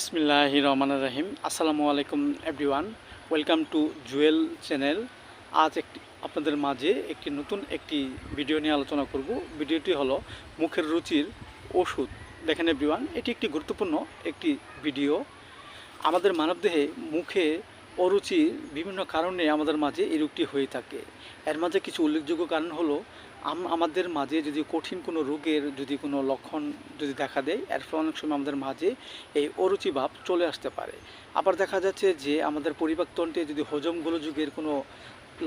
বিসমিল্লাহ রহমান রহিম। আসসালামু আলাইকুম everyone welcome to Jewel channel আজ একটি, আপনাদের মাঝে একটি নতুন একটি ভিডিও নিয়ে আলোচনা করব। ভিডিওটি হলো মুখের রুচির ওষুধ। দেখেন এভরিওয়ান এটি একটি গুরুত্বপূর্ণ একটি ভিডিও আমাদের মানবদেহে মুখে অরুচির বিভিন্ন কারণে আমাদের মাঝে এই রোগটি হয়ে থাকে। এর মাঝে কিছু উল্লেখযোগ্য কারণ হলো আমাদের মাঝে যদি কঠিন কোনো রোগের যদি কোনো লক্ষণ যদি দেখা দেয়, এর ফলে অনেক সময় আমাদের মাঝে এই অরুচি ভাব চলে আসতে পারে। আবার দেখা যাচ্ছে যে আমাদের পরিবারতন্ত্রে যদি হজম গোলযোগের কোনো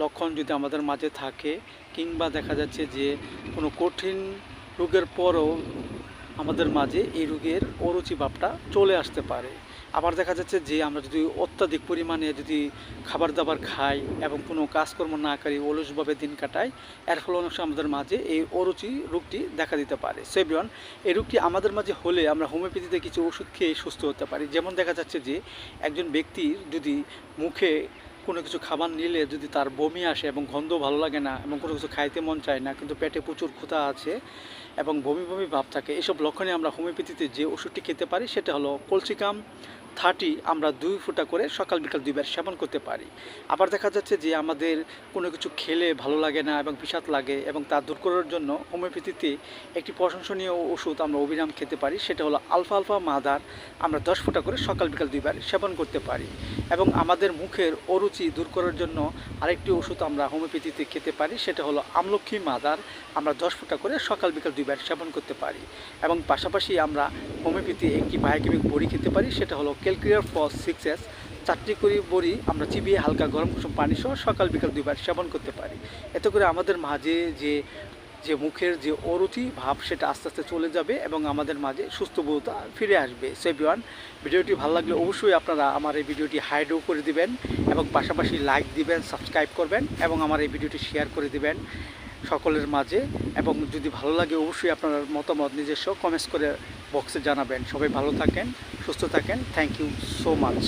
লক্ষণ যদি আমাদের মাঝে থাকে, কিংবা দেখা যাচ্ছে যে কোনো কঠিন রোগের পরও আমাদের মাঝে এই রোগের অরুচি ভাবটা চলে আসতে পারে। আবার দেখা যাচ্ছে যে আমরা যদি অত্যাধিক পরিমাণে যদি খাবার দাবার খাই এবং কোনো কাজকর্ম না করি, অলসভাবে দিন কাটাই, এর ফলে অনেক আমাদের মাঝে এই অরুচি রোগটি দেখা দিতে পারে। সেভিয়ন এই রোগটি আমাদের মাঝে হলে আমরা হোমিওপ্যাথিতে কিছু ওষুধ খেয়ে সুস্থ হতে পারি। যেমন দেখা যাচ্ছে যে একজন ব্যক্তির যদি মুখে কোনো কিছু খাবার নিলে যদি তার বমি আসে এবং গন্ধ ভালো লাগে না এবং কোনো কিছু খাইতে মন চায় না, কিন্তু পেটে প্রচুর ক্ষুধা আছে এবং বমি বমি ভাব থাকে, এসব লক্ষণে আমরা হোমিওপ্যাথিতে যে ওষুধটি খেতে পারি সেটা হলো কলসিকাম থার্টি আমরা দুই ফুটা করে সকাল বিকাল দুইবার সেবন করতে পারি। আবার দেখা যাচ্ছে যে আমাদের কোনো কিছু খেলে ভালো লাগে না এবং বিষাদ লাগে এবং তা দূর করার জন্য হোমিওপ্যাথিতে একটি প্রশংসনীয় ওষুধ আমরা অবিরাম খেতে পারি, সেটা হলো আলফা আলফা মাদার আমরা দশ ফুটা করে সকাল বিকাল দুইবার সেবন করতে পারি। এবং আমাদের মুখের অরুচি দূর করার জন্য আরেকটি ওষুধ আমরা হোমিওপ্যাথিতে খেতে পারি, সেটা হলো আমলক্ষী মাদার আমরা দশ ফুটা করে সকাল বিকাল দুইবার সেবন করতে পারি। এবং পাশাপাশি আমরা হোমিওপ্যাথি একটি বায়োকেমিক বড়ি খেতে পারি, সেটা হলো ক্যালকুলিয়ার ফস সিক্স এস। চারটি করে বড়ি আমরা চিবিয়ে হালকা গরম কুসুম পানি সহ সকাল বিকাল দুইবার সেবন করতে পারি। এতে করে আমাদের মাঝে যে যে মুখের যে অরুচি ভাব সেটা আস্তে আস্তে চলে যাবে এবং আমাদের মাঝে সুস্থ বোধতা ফিরে আসবে। সেভিওয়ান ভিডিওটি ভালো লাগলে অবশ্যই আপনারা আমার এই ভিডিওটি হাইডও করে দিবেন এবং পাশাপাশি লাইক দিবেন সাবস্ক্রাইব করবেন এবং আমার এই ভিডিওটি শেয়ার করে দিবেন। সকলের মাঝে এবং যদি ভালো লাগে অবশ্যই আপনার মতামত নিজস্ব কমেন্টস করে বক্সে জানাবেন। সবাই ভালো থাকেন, সুস্থ থাকেন। Thank you so much